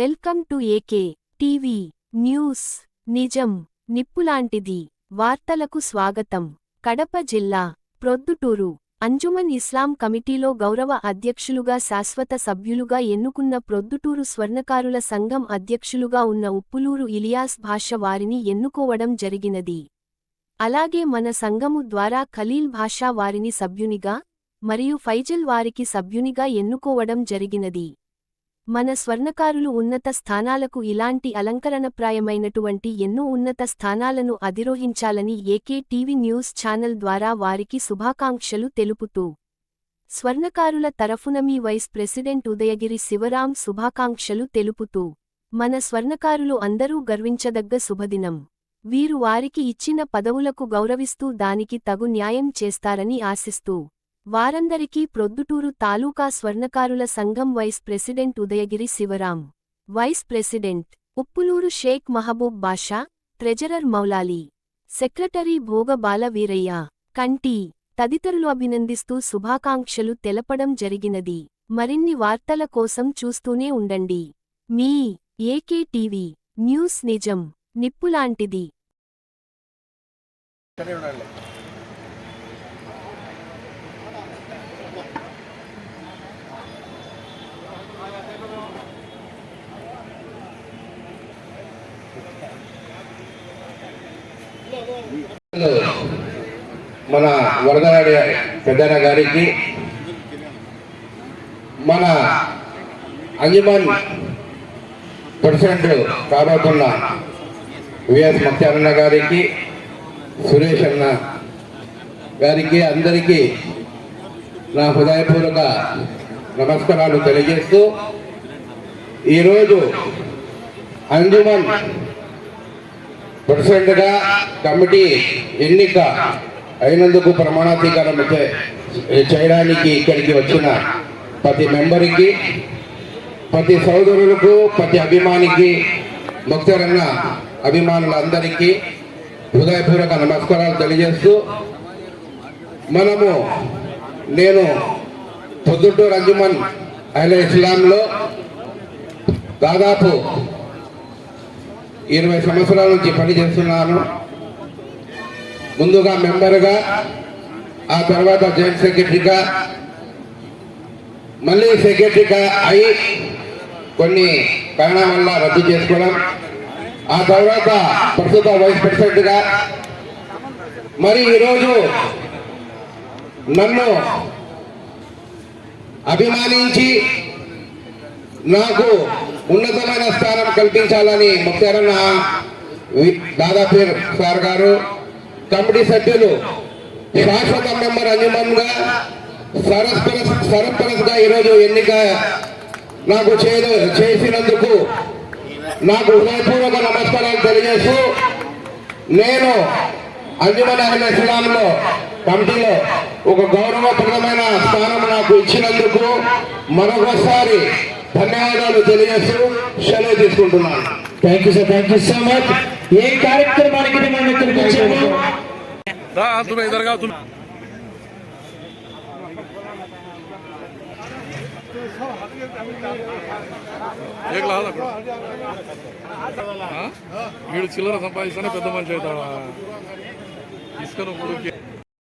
Welcome to AK TV news. నిజం నిప్పులాంటిది. వార్తలకు స్వాగతం. కడప జిల్లా ప్రొద్దుటూరు అంజుమన్ ఇస్లాం కమిటీలో గౌరవ అధ్యక్షులుగా శాశ్వత సభ్యులుగా ఎన్నుకున్న ప్రొద్దుటూరు స్వర్ణకారుల సంఘం అధ్యక్షులుగా ఉన్న ఉప్పులూరు ఇలియాస్ భాష వారిని ఎన్నుకోవడం జరిగినది. అలాగే మన సంఘము ద్వారా ఖలీల్ భాషా వారిని సభ్యునిగా మరియు ఫైజల్ వారికి సభ్యునిగా ఎన్నుకోవడం జరిగినది. మన స్వర్ణకారులు ఉన్నత స్థానాలకు ఇలాంటి అలంకరణప్రాయమైనటువంటి ఎన్నో ఉన్నత స్థానాలను అధిరోహించాలని ఏకే టీవీ న్యూస్ ఛానల్ ద్వారా వారికి శుభాకాంక్షలు తెలుపుతూ స్వర్ణకారుల తరఫున మీ వైస్ ప్రెసిడెంట్ ఉదయగిరి శివరాం శుభాకాంక్షలు తెలుపుతూ మన స్వర్ణకారులు అందరూ గర్వించదగ్గ శుభదినం. వీరు వారికి ఇచ్చిన పదవులకు గౌరవిస్తూ దానికి తగు న్యాయం చేస్తారని ఆశిస్తూ వారందరికీ ప్రొద్దుటూరు తాలూకా స్వర్ణకారుల సంఘం vice president Udayagiri Sivaram vice president Uppuluru Sheikh Mahaboob Basha treasurer Moulali secretary Bhoga Veeraiah కంటి తదితరులు అభినందిస్తూ శుభాకాంక్షలు తెలపడం జరిగినది. మరిన్ని వార్తల కోసం చూస్తూనే ఉండండి. మీ ఏకే టీవీ న్యూస్ నిజం నిప్పులాంటిది. మన వరదనాడి పెద్దన్న గారికి మన అంజమాన్ ప్రెసిడెంట్ కాబోతున్న విఎస్ మత్స్యానన్న గారికి సురేష్ అన్న గారికి అందరికీ నా హృదయపూర్వక నమస్కారాలు తెలియజేస్తూ ఈరోజు అంజుమన్ ప్రెసిడెంట్గా కమిటీ ఎన్నిక అయినందుకు ప్రమాణాధికారం చే- చేయడానికి ఇక్కడికి వచ్చిన ప్రతి మెంబర్కి ప్రతి సోదరులకు ప్రతి అభిమానికి ముక్తరన్న అభిమానులందరికీ హృదయపూర్వక నమస్కారాలు తెలియజేస్తూ మనము నేను పొద్దుటూరు అంజుమన్ అహ్ల ఇస్లాంలో దాదాపు ఇరవై సంవత్సరాల నుంచి పనిచేస్తున్నాను ముందుగా మెంబర్గా ఆ తర్వాత జాయింట్ సెక్రటరీగా మళ్ళీ సెక్రటరీగా అయి కొన్ని కారణాల వల్ల రద్దు చేసుకోవడం. ఆ తర్వాత ప్రస్తుత వైస్ ప్రెసిడెంట్గా మరి ఈరోజు నన్ను అభిమానించి నాకు ఉన్నతమైన స్థానం కల్పించాలని ముఖ్యారన్న దాదాపీర్ సార్ గారు కమిటీ సభ్యులు శాశ్వత మెంబర్ అంజుమన్గా సరస్పర సరపరస్గా ఈరోజు ఎన్నిక నాకు చేసినందుకు నాకు హృదయపూర్వక నమస్కారాలు తెలియజేస్తూ నేను అంజుమన్ అహ్ల ఇస్లాంలో కమిటీలో ఒక గౌరవప్రదమైన స్థానం నాకు ఇచ్చినందుకు మరొకసారి ధన్యవాదాలు తెలియజేస్తూ సెలవు తీసుకుంటున్నాను. Thank you sir thank you so much ఏ కార్యక్రమానికి మనం ఇక్కడికి వీడు చిల్లర సంపాదిస్తానే పెద్ద మనిషి అవుతాడా? ఇసుకను ముడుకి